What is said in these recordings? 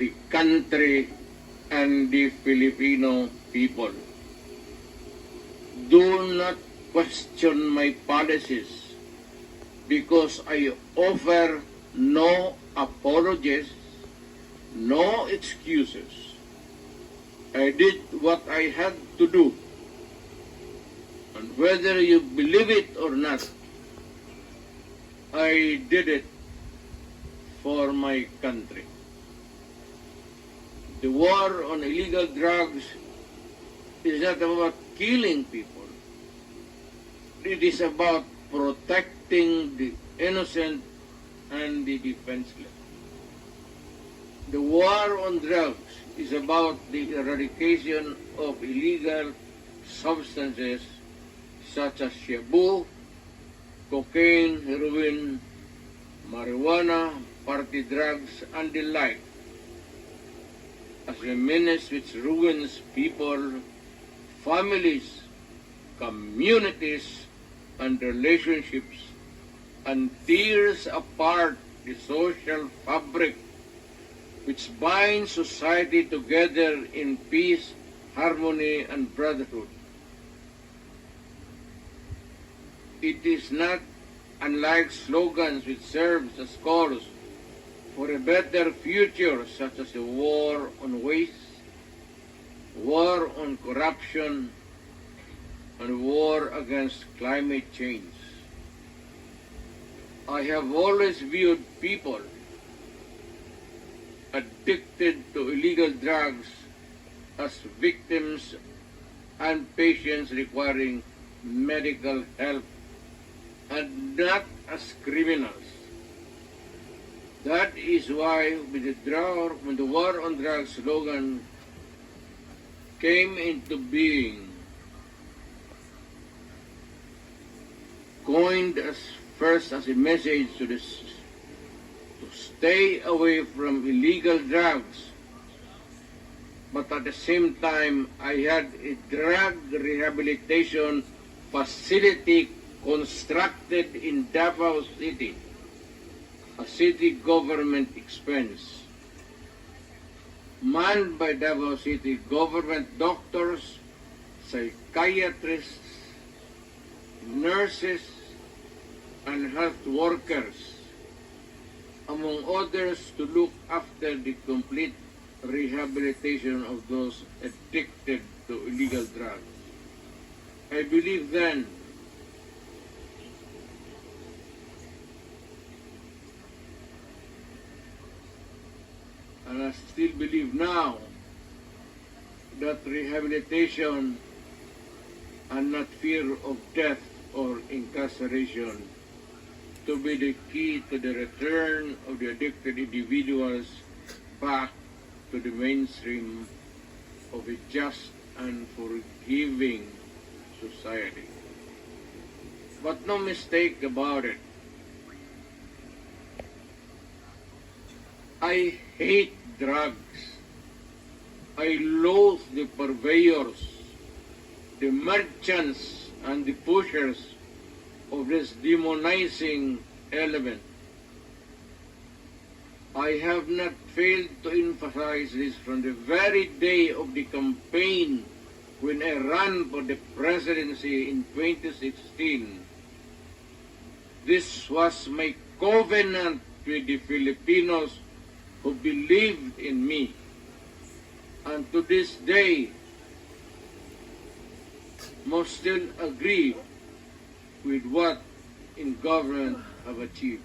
the country and the Filipino people. Do not question my policies because I offer no apologies, no excuses. I did what I had to do. And whether you believe it or not, I did it for my country. The war on illegal drugs is not about killing people. It is about protecting the innocent and the defenseless. The war on drugs is about the eradication of illegal substances such as shabu, cocaine, heroin, marijuana, party drugs, and the like, as a menace which ruins people, families, communities, and relationships, and tears apart the social fabric which binds society together in peace, harmony, and brotherhood. It is not unlike slogans which serves as calls for a better future, such as the war on waste, war on corruption, and war against climate change. I have always viewed people addicted to illegal drugs as victims and patients requiring medical help and not as criminals. That is why with the, drug, when the war on drugs slogan came into being, coined as first as a message to the s- to stay away from illegal drugs. But at the same time, I had a drug rehabilitation facility constructed in Davao City, a city government expense. Manned by Davao City government doctors, psychiatrists, nurses, and health workers, among others, to look after the complete rehabilitation of those addicted to illegal drugs. I believe then and I still believe now that rehabilitation and not fear of death or incarceration to be the key to the return of the addicted individuals back to the mainstream of a just and forgiving society. But no mistake about it. I hate drugs. I loathe the purveyors, the merchants, and the pushers of this demonizing element. I have not failed to emphasize this from the very day of the campaign when I ran for the presidency in 2016. This was my covenant with the Filipinos who believed in me. And to this day, most still agree with what in government have achieved.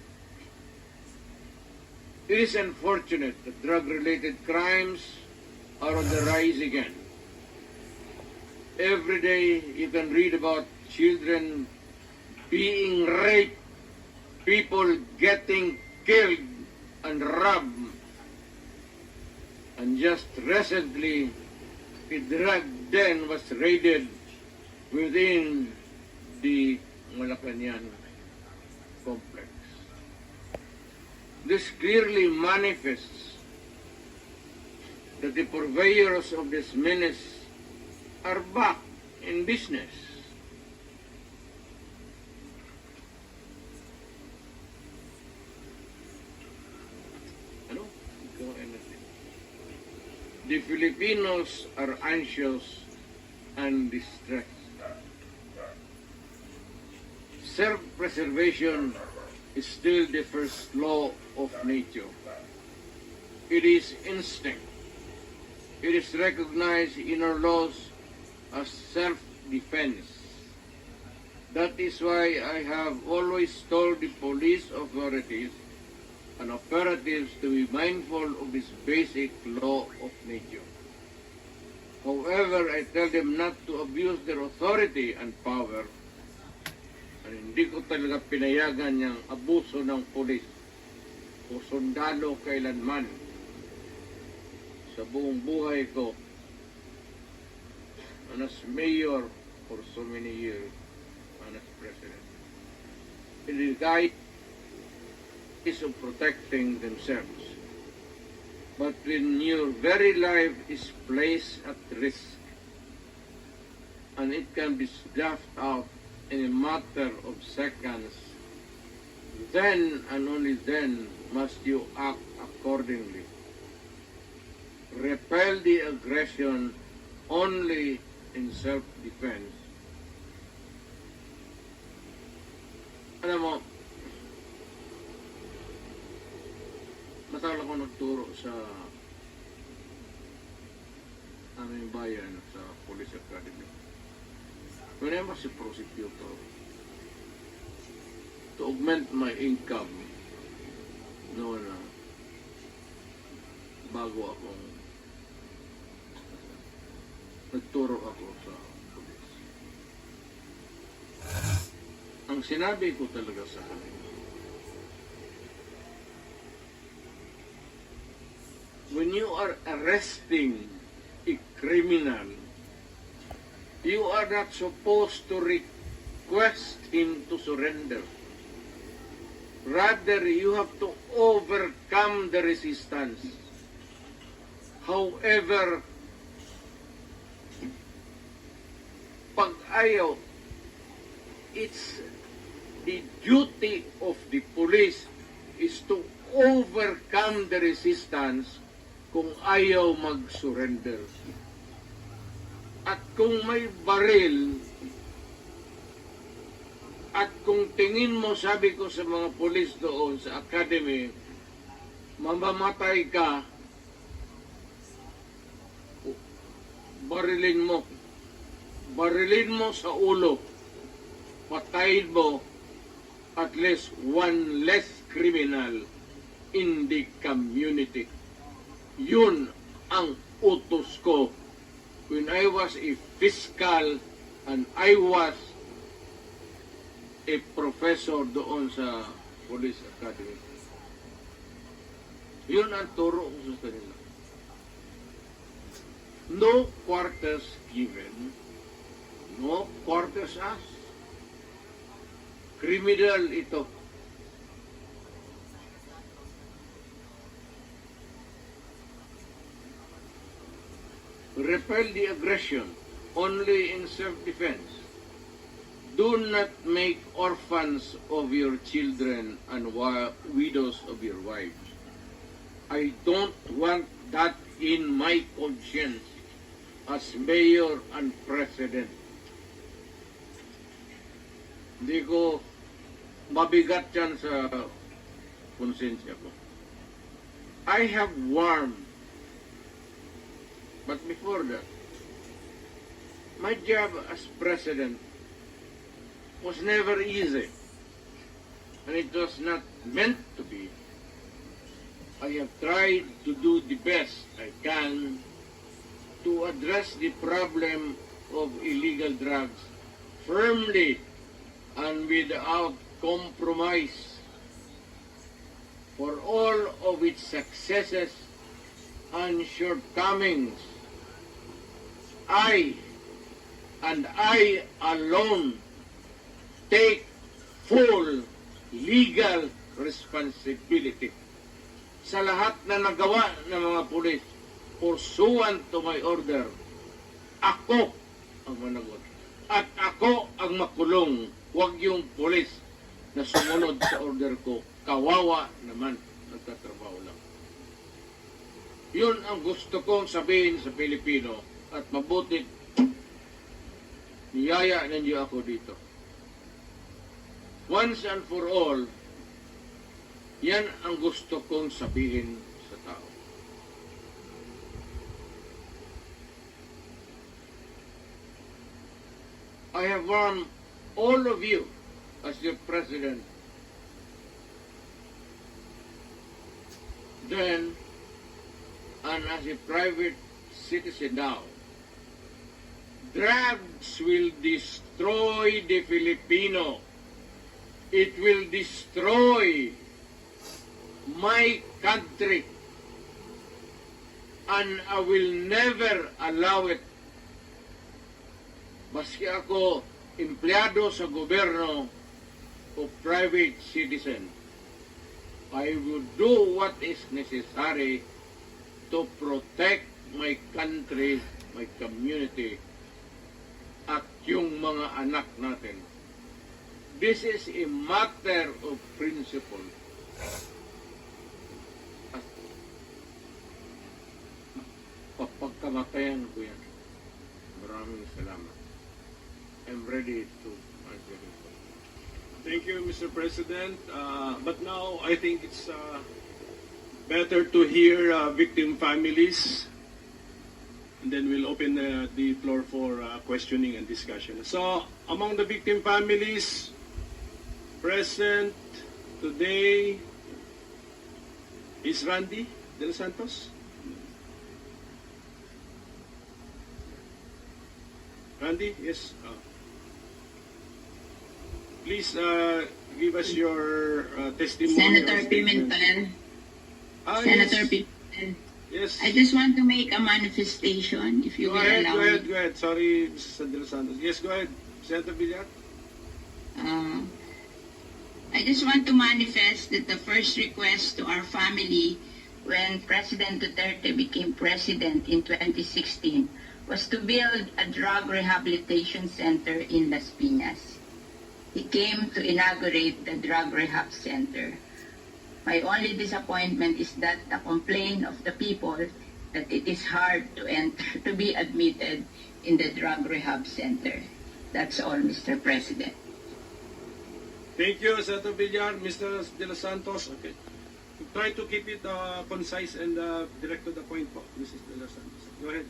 It is unfortunate that drug-related crimes are on the rise again. Every day you can read about children being raped, people getting killed and robbed. And just recently, a drug den was raided within the Malacanang complex. This clearly manifests that the purveyors of this menace are back in business. The Filipinos are anxious and distressed. Self-preservation is still the first law of nature. It is instinct. It is recognized in our laws as self-defense. That is why I have always told the police authorities and operatives to be mindful of this basic law of nature. However, I tell them not to abuse their authority and power. At hindi ko talaga pinayagan yung abuso ng polis o sundalo kailanman sa buong buhay ko and as mayor for so many years and as president. In the guide is of protecting themselves. But when your very life is placed at risk and it can be snuffed out in a matter of seconds, then and only then must you act accordingly. Repel the aggression only in self-defense. Alam mo, matagal ako nagturo sa aming bayan sa Police Academy. When I was a prosecutor, to augment my income, noon na, bago akong nagturo ako sa police. Ang sinabi ko talaga sa kanila, you are arresting a criminal, you are not supposed to request him to surrender. Rather, you have to overcome the resistance. However, pag ayaw, it's the duty of the police is to overcome the resistance kung ayaw mag-surrender. At kung may baril, at kung tingin mo, sabi ko sa mga polis doon sa academy, mamamatay ka, barilin mo. Barilin mo sa ulo. Patayin mo at least one less criminal in the community. Yun ang utos ko when I was a fiscal and I was a professor doon sa Police Academy. Yun ang turo ko sa kanila. No quarters given, no quarters asked. Criminal ito. Repel the aggression only in self-defense. Do not make orphans of your children and widows of your wives. I don't want that in my conscience as mayor and president. Hindi ko mabigat yan sa konsensya ko. I have warned, but before that, my job as president was never easy. And it was not meant to be. I have tried to do the best I can to address the problem of illegal drugs firmly and without compromise. For all of its successes and shortcomings, I and I alone take full legal responsibility sa lahat na nagawa ng mga pulis pursuant to my order. Ako ang managot. At ako ang makulong. Huwag yung pulis na sumunod sa order ko. Kawawa naman. Nagtatrabaho lang. Yun ang gusto kong sabihin sa Pilipino at mabuti niyaya ninyo ako dito. Once and for all, yan ang gusto kong sabihin sa tao. I have warned all of you as your president then and as a private citizen now. Drugs will destroy the Filipino. It will destroy my country. And I will never allow it. Maski ako empleyado sa gobyerno o private citizen. I will do what is necessary to protect my country, my community, yung mga anak natin. This is a matter of principle. At papagkamatayan ko yan. Maraming salamat. I'm ready to answer your. Thank you, Mr. President. Uh, but now I think it's uh, better to hear uh, victim families, and then we'll open uh, the floor for uh, questioning and discussion. So, among the victim families present today is Randy De Los Santos. Randy, yes. Uh, please uh, give us your uh, testimony. Senator. Pimentel, Ah, Senator yes. Pimentel, Yes. I just want to make a manifestation, if you Go will ahead, allow go ahead, me. go ahead. Sorry, Mrs. Los Santos. Yes, go ahead. Senator Villar. Uh, I just want to manifest that the first request to our family when President Duterte became president in 2016 was to build a drug rehabilitation center in Las Piñas. He came to inaugurate the drug rehab center. My only disappointment is that the complaint of the people that it is hard to enter, to be admitted in the drug rehab center. That's all, Mr. President. Thank you, Senator Villar. Mr. De Los Santos. Okay. Try to keep it uh, concise and uh, direct to the point po, Mrs. De Los Santos. Go ahead.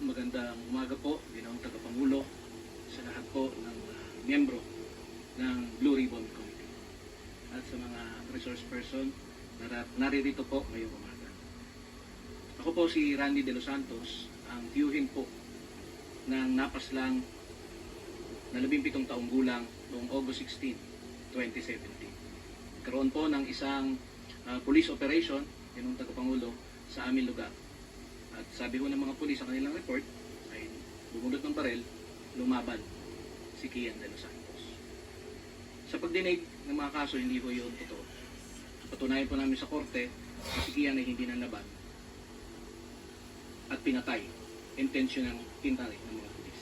Magandang umaga po, ginawang tagapangulo, sa lahat po ng uh, miyembro ng Blue Ribbon Committee. At sa mga resource person na naririto po ngayong umaga. Ako po si Randy De Los Santos, ang tiyuhin po ng napaslang na 17 taong gulang noong August 16, 2017. Karoon po ng isang uh, police operation, yun ang tagapangulo, sa aming lugar. At sabi ko ng mga pulis sa kanilang report ay bumulot ng barel, lumaban si Kian de los Santos. Sa pagdinig ng mga kaso, hindi ko yun totoo. Patunayan po namin sa korte na si Kian ay hindi nanaban at pinatay. Intention ng pintari ng mga pulis.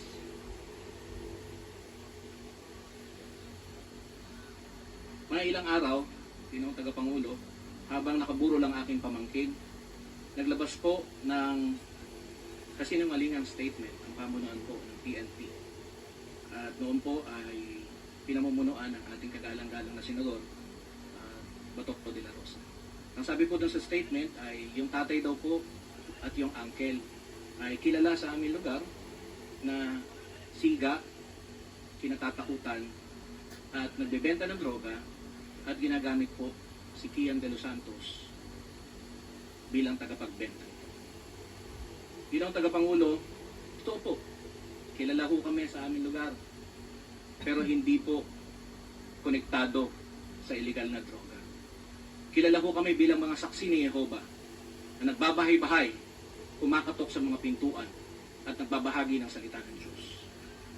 Mga ilang araw, tinong tagapangulo, habang nakaburo lang aking pamangkin, naglabas po ng kasinungalingang statement ang pamunuan po ng PNP. At noon po ay pinamumunuan ng ating kagalang-galang na senador, Batok po de la Rosa. Ang sabi po dun sa statement ay yung tatay daw po at yung uncle ay kilala sa aming lugar na siga, kinatatakutan at nagbebenta ng droga at ginagamit po si Kian de los Santos bilang tagapagbenta. Bilang tagapangulo, totoo po, kilala ko kami sa aming lugar. Pero hindi po konektado sa illegal na droga. Kilala ko kami bilang mga saksi ni Jehovah na nagbabahay-bahay, kumakatok sa mga pintuan at nagbabahagi ng salita ng Diyos.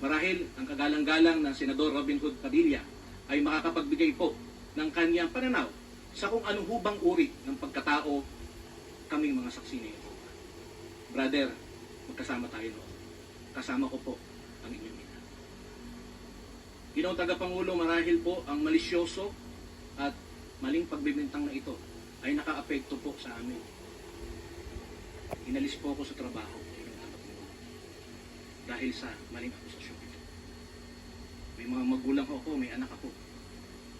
Marahil ang kagalang-galang ng Senador Robin Hood Padilla ay makakapagbigay po ng kanyang pananaw sa kung anong hubang uri ng pagkatao kaming mga saksi ni Jehovah. Brother, magkasama tayo noon. Kasama ko po ang inyong ina. Ginoong tagapangulo, marahil po ang malisyoso maling pagbibintang na ito ay nakaapekto po sa amin. inalis po ako sa trabaho. Dahil sa maling akusasyon. May mga magulang ko ako, may anak ako.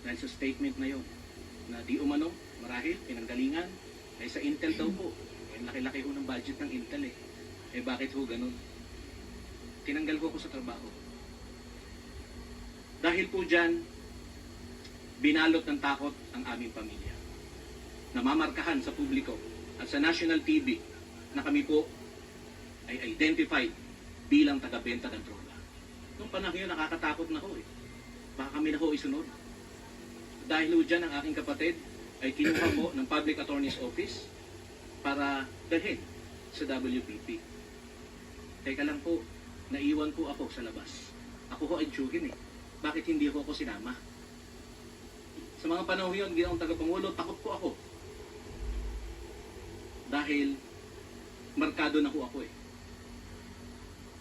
Dahil sa statement na yon na di umano, marahil, pinanggalingan, ay sa Intel daw po. Eh, laki-laki ho ng budget ng Intel eh. Eh bakit ho ganun? Tinanggal ko ako sa trabaho. Dahil po dyan, binalot ng takot ang aming pamilya. Namamarkahan sa publiko at sa national TV na kami po ay identified bilang taga-benta ng droga. Noong panahon yun, nakakatakot na ho eh. Baka kami na ho isunod. Dahil ho dyan ang aking kapatid ay kinuha po ng Public Attorney's Office para dalhin sa WPP. Teka lang po, naiwan po ako sa labas. Ako ho ay tiyugin eh. Bakit hindi ho ako sinama? Sa mga panahon yun, ginawang tagapangulo, takot po ako. Dahil markado na ho ako eh.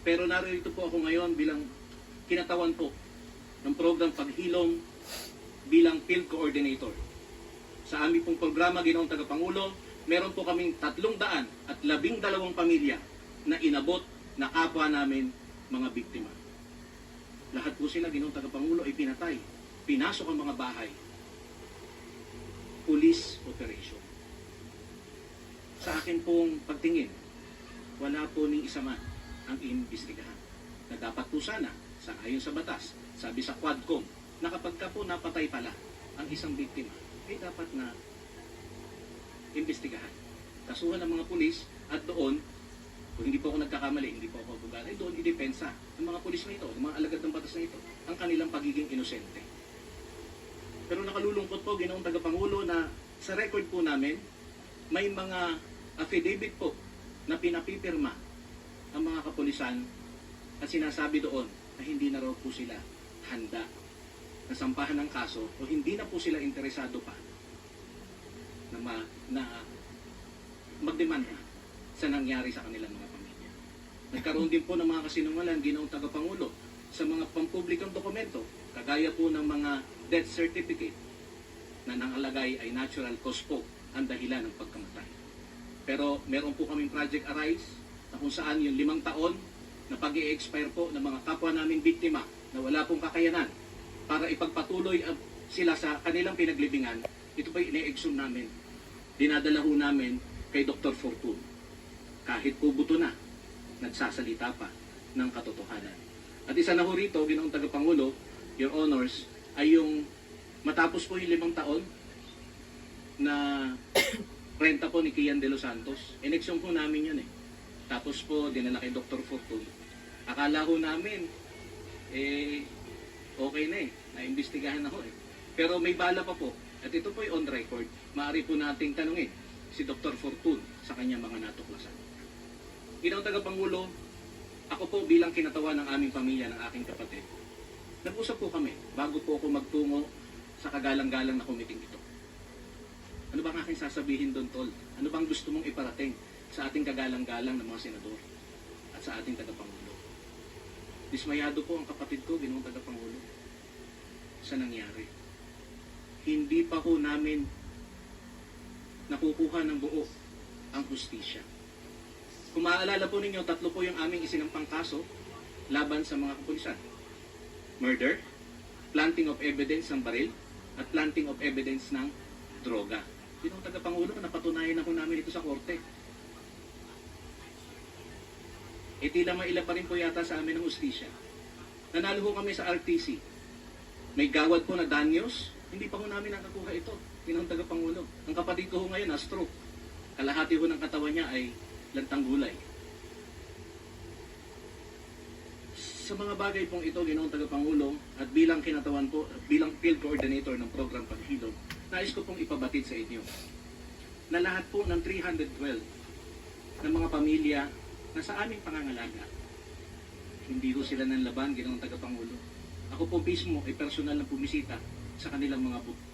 Pero narito po ako ngayon bilang kinatawan po ng program paghilom bilang field coordinator. Sa aming pong programa, ginawang tagapangulo, meron po kaming tatlong daan at labing dalawang pamilya na inabot na kapwa namin mga biktima. Lahat po sila, ginawang tagapangulo, ay pinatay. Pinasok ang mga bahay. Police operation. Sa akin pong pagtingin, wala po ni isa man ang iimbestigahan. Na dapat po sana, sa ayon sa batas, sabi sa Quadcom, na kapag ka po napatay pala ang isang biktima, ay dapat na imbestigahan. Kasuhan ng mga pulis at doon, kung hindi po ako nagkakamali, hindi po ako abogado, ay doon idepensa ng mga pulis na ito, ng mga alagad ng batas na ito, ang kanilang pagiging inosente. Pero nakalulungkot po, ginoong tagapangulo, na sa record po namin, may mga affidavit po na pinapipirma ang mga kapulisan at sinasabi doon na hindi na raw po sila handa na sampahan ng kaso o hindi na po sila interesado pa na, ma, na magdemanda sa nangyari sa kanilang mga pamilya. Nagkaroon din po ng mga kasinungalan, ginoong tagapangulo, sa mga pampublikong dokumento, kagaya po ng mga death certificate na nangalagay ay natural cause po ang dahilan ng pagkamatay. Pero meron po kaming Project Arise na kung saan yung limang taon na pag expire po ng mga kapwa naming biktima na wala pong kakayanan para ipagpatuloy sila sa kanilang pinaglibingan, ito pa ine-exhume namin. Dinadala ho namin kay Dr. Fortune. Kahit po buto na, nagsasalita pa ng katotohanan. At isa na ho rito, ginoong tagapangulo, Your Honors, ay yung matapos po yung limang taon na renta po ni Kian de los Santos. Inexyon po namin yun eh. Tapos po, dinala kay Dr. Fortune. Akala ho namin, eh, okay na eh. Naimbestigahan na ho eh. Pero may bala pa po. At ito po on record. Maaari po nating tanungin si Dr. Fortune sa kanyang mga natuklasan. Ginang tagapangulo, ako po bilang kinatawan ng aming pamilya ng aking kapatid, nag-usap po kami bago po ako magtungo sa kagalang-galang na kumiting ito. Ano bang aking sasabihin doon, Tol? Ano bang gusto mong iparating sa ating kagalang-galang ng mga senador at sa ating tagapangulo? Dismayado po ang kapatid ko, ginawang tagapangulo, sa nangyari. Hindi pa po namin nakukuha ng buo ang hustisya. Kung maaalala po ninyo, tatlo po yung aming isinampang kaso laban sa mga kapulisan. Murder, planting of evidence ng baril, at planting of evidence ng droga. Yun ang tagapangulo, napatunayan na po namin ito sa korte. E tila maila pa rin po yata sa amin ng ustisya. Nanalo ho kami sa RTC. May gawad po na danyos, hindi pa ho namin nakakuha ito. Yun ang tagapangulo. Ang kapatid ko ngayon na stroke. Kalahati ho ng katawan niya ay lantang gulay. Sa mga bagay pong ito, ginoong tagapangulo, at bilang kinatawan po, bilang field coordinator ng program Paghilom, nais ko pong ipabatid sa inyo na lahat po ng 312 ng mga pamilya na sa aming pangangalaga, hindi ko sila ng laban, ginoong tagapangulo. Ako po mismo ay personal na pumisita sa kanilang mga bu-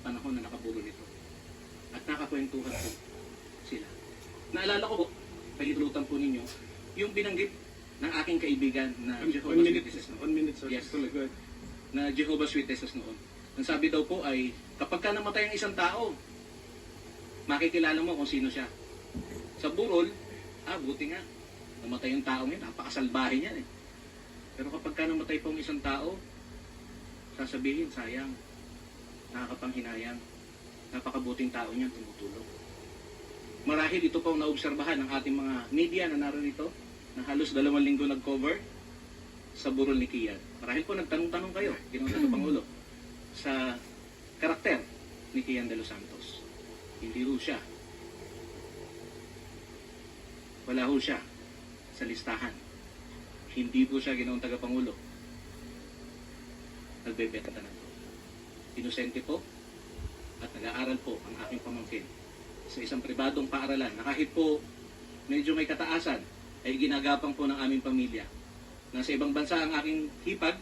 panahon na nakaburo nito. At nakakwentuhan po sila. Naalala ko po, pahitulutan po ninyo, yung binanggit ng aking kaibigan na One Jehovah's minute, Witnesses noon. one minute, sir. Yes. Go ahead. Na Jehovah's Witnesses noon. Ang sabi daw po ay, kapag ka namatay ang isang tao, makikilala mo kung sino siya. Sa burol, ah, buti nga. Namatay yung taong yun, napakasalbahe niyan eh. Pero kapag ka namatay pong isang tao, sasabihin, sayang, nakakapanghinayang, napakabuting tao niyan, tumutulong. Marahil ito pong naobserbahan ng ating mga media na narito, na halos dalawang linggo nag-cover sa burol ni Kian. Marahil po nagtanong-tanong kayo, Ginoong Pangulo, sa karakter ni Kian de los Santos. Hindi ho siya. Wala ho siya sa listahan. Hindi po siya ginoong tagapangulo. Nagbebenta na po. Inosente po at nag-aaral po ang aking pamangkin sa isang pribadong paaralan na kahit po medyo may kataasan ay ginagapang po ng aming pamilya. Nasa ibang bansa ang aking hipag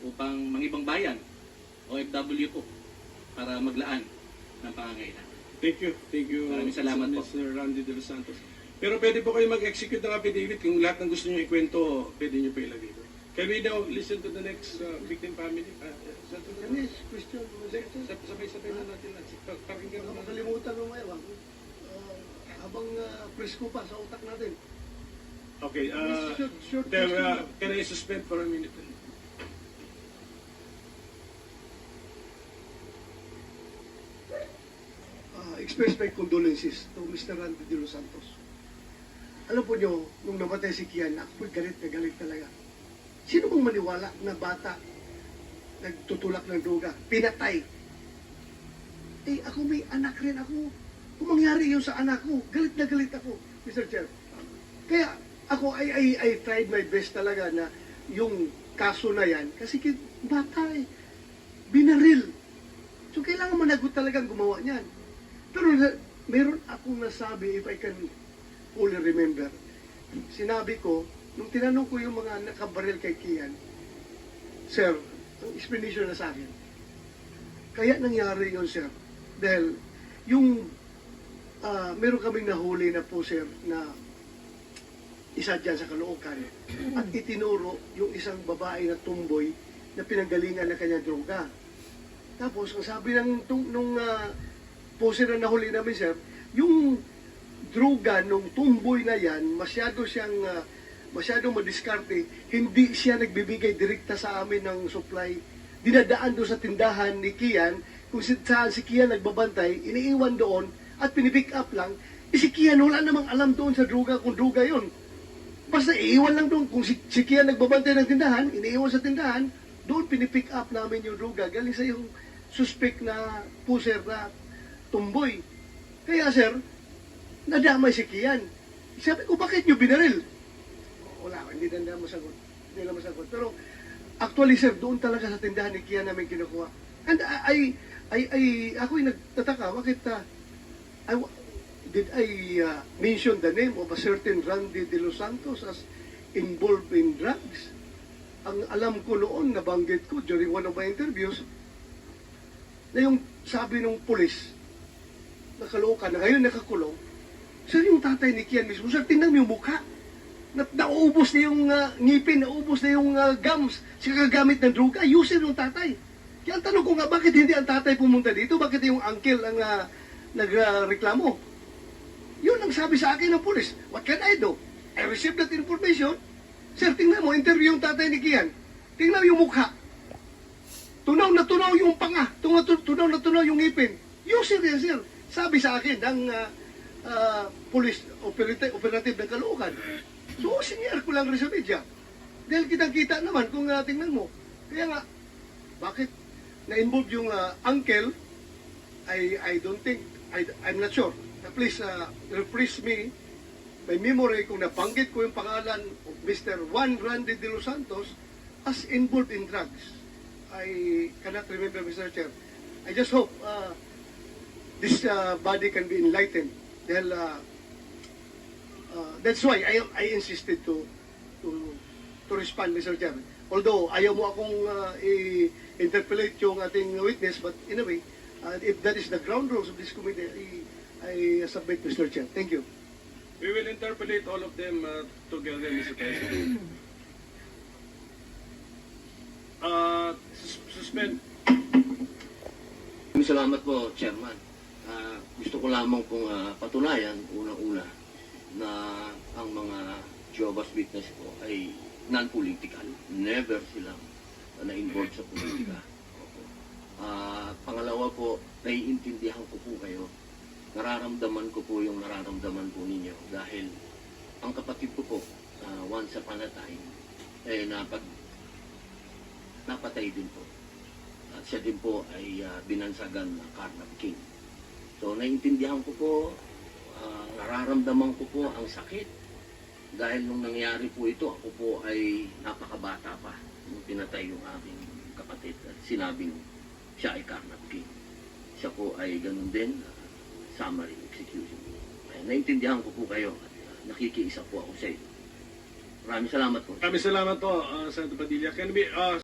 upang mangibang bayan OFW po para maglaan ng pangangailangan. Thank you. Thank you, Maraming salamat po. Mr. Randy De Los Santos. Pero pwede po kayo mag-execute ng affidavit kung lahat ng gusto nyo ikwento, pwede nyo pa ilagay doon. Can we now listen to the next uh, victim family? Uh, uh, Yes, question. Sab- Sabay-sabay na natin. lang. Pa- Pakinggan Baka naman. makalimutan mo uh, habang uh, presko pa sa utak natin. Okay. Uh, short, short question. uh, can I suspend for a minute? uh, express my condolences to Mr. Randy De Los Santos. Alam po nyo, nung namatay si Kian, ako po'y galit na galit talaga. Sino bang maniwala na bata nagtutulak ng droga, pinatay? Eh, ako may anak rin ako. Kung mangyari yun sa anak ko, galit na galit ako, Mr. Chair. Kaya ako, I, I, I tried my best talaga na yung kaso na yan, kasi kid, bata eh, binaril. So, kailangan managot talagang gumawa niyan. Pero na, meron akong nasabi, if I can fully remember, sinabi ko, nung tinanong ko yung mga nakabaril kay Kian, Sir, ang explanation na sa akin, kaya nangyari yun, Sir, dahil yung ah, meron kaming nahuli na po, Sir, na isa dyan sa Caloocan at itinuro yung isang babae na tumboy na pinanggalingan ng kanyang droga. Tapos, ang sabi ng tung, nung uh, poser na nahuli namin, sir, yung droga nung tumboy na yan, masyado siyang, uh, masyado madiskarte, hindi siya nagbibigay direkta sa amin ng supply. Dinadaan doon sa tindahan ni Kian, kung saan si Kian nagbabantay, iniiwan doon, at pinipick up lang, eh si Kian wala namang alam doon sa droga kung droga yon. Basta iiwan lang doon. Kung si, si Kian nagbabantay ng tindahan, iniiwan sa tindahan, doon pinipick up namin yung droga. Galing sa yung suspect na puser na tumboy. Kaya sir, nadamay si Kian. Sabi ko, bakit nyo binaril? Wala, hindi na nila masagot. Hindi nila masagot. Pero actually sir, doon talaga sa tindahan ni Kian namin kinukuha. And I, I, I, ako'y nagtataka, bakit uh, I, did I uh, mention the name of a certain Randy De Los Santos as involved in drugs? Ang alam ko noon, nabanggit ko during one of my interviews, na yung sabi ng pulis, nakalookan na ngayon nakakulong, sir, yung tatay ni Kian mismo, sir, tingnan mo yung mukha. Na, naubos na yung uh, ngipin, naubos na yung uh, gums sa kagamit ng droga, user yung tatay. Kaya ang tanong ko nga, bakit hindi ang tatay pumunta dito? Bakit yung uncle ang uh, nagreklamo? Yun ang sabi sa akin ng pulis. What can I do? I received that information. Sir, tingnan mo, interview yung tatay ni Kian. Tingnan yung mukha. Tunaw na tunaw yung panga. Tunaw, tunaw na tunaw yung ngipin. User yan, sir. Sabi sa akin ng uh, uh, police operative, operative ng Caloocan. So, senior ko lang rin sa media. Dahil kitang-kita naman kung uh, tingnan mo. Kaya nga, bakit na-involve yung uh, uncle, I, I don't think, I, I'm not sure. Please uh, refresh me my memory kung nabanggit ko yung pangalan of Mr. Juan Randy De Los Santos as involved in drugs. I cannot remember, Mr. Chair. I just hope uh, this uh, body can be enlightened. Dahil uh, uh, that's why I, I insisted to to to respond, Mr. Chair. Although ayaw mo akong uh, i-interpolate yung ating witness, but in a uh, if that is the ground rules of this committee, I, I submit, Mr. Chair. Thank you. We will interpolate all of them uh, together, Mr. President. Uh, sus- suspend. Salamat po, Chairman. Ah, gusto ko lamang pong ah, patunayan, unang-una, lumabas witness ko ay non-political. Never silang na-involve sa politika. Ah, pangalawa po, naiintindihan ko po kayo. Nararamdaman ko po yung nararamdaman po ninyo dahil ang kapatid ko po, ah, once upon a time, eh, napag, napatay din po. At siya din po ay ah, binansagan na Carnap King. So, naiintindihan ko po, ah, nararamdaman ko po ang sakit. Dahil nung nangyari po ito, ako po ay napakabata pa nung pinatay yung aking kapatid at sinabing siya ay Carnap King. Siya po ay ganun din, ah, summary execution. Ay, naiintindihan ko po kayo at ah, nakikiisa po ako sa inyo. Maraming salamat po. Maraming salamat po, uh, Senator Padilla. Can we, uh,